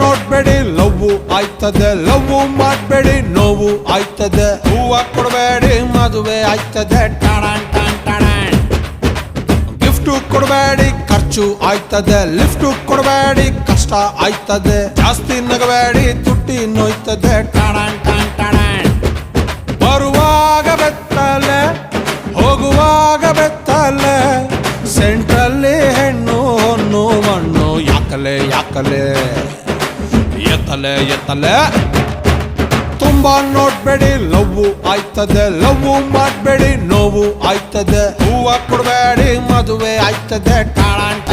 ನೋಡ್ಬೇಡಿ, love ಆಯ್ತದೆ, love ಮಾಡ್ಬೇಡಿ, ನೋವು ಆಯ್ತದೆ. ಹೂವ ಕೊಡಬೇಡಿ, ಮದುವೆ ಆಯ್ತದೆ, ಟಾಡಾನ್ ಗಿಫ್ಟ್ ಕೊಡಬೇಡಿ, ಖರ್ಚು ಆಯ್ತದೆ. ಲಿಫ್ಟ್ ಕೊಡಬೇಡಿ, ಕಷ್ಟ ಆಯ್ತದೆ. ಜಾಸ್ತಿ ನಗಬೇಡಿ, ತುಟ್ಟಿ ನೋಯ್ತದೆ ಬರುವಾಗ ಬೆತ್ತಲೆ, ಹೋಗುವಾಗ ಬೆತ್ತಲೆ, ಸೆಂಟ್ರಲ್ಲಿ ಹೆಣ್ಣು ಹೊನ್ನು ಮಣ್ಣು, ಯಾಕಲೆ ಯಾಕಲೆ. ಎತ್ತಲೆ ಎತ್ತಲೆ. ತುಂಬಾ ನೋಡ್ಬೇಡಿ, ಲವ್ವು ಆಯ್ತದೆ, ಲವ್ವು ಮಾಡ್ಬೇಡಿ, ನೋವು ಆಯ್ತದೆ. ಹೂವ ಕೊಡಬೇಡಿ, ಮದುವೆ ಆಯ್ತದೆ ಟಾಳಾನ್ ಟಾನ್ ಟಾಳಾನ್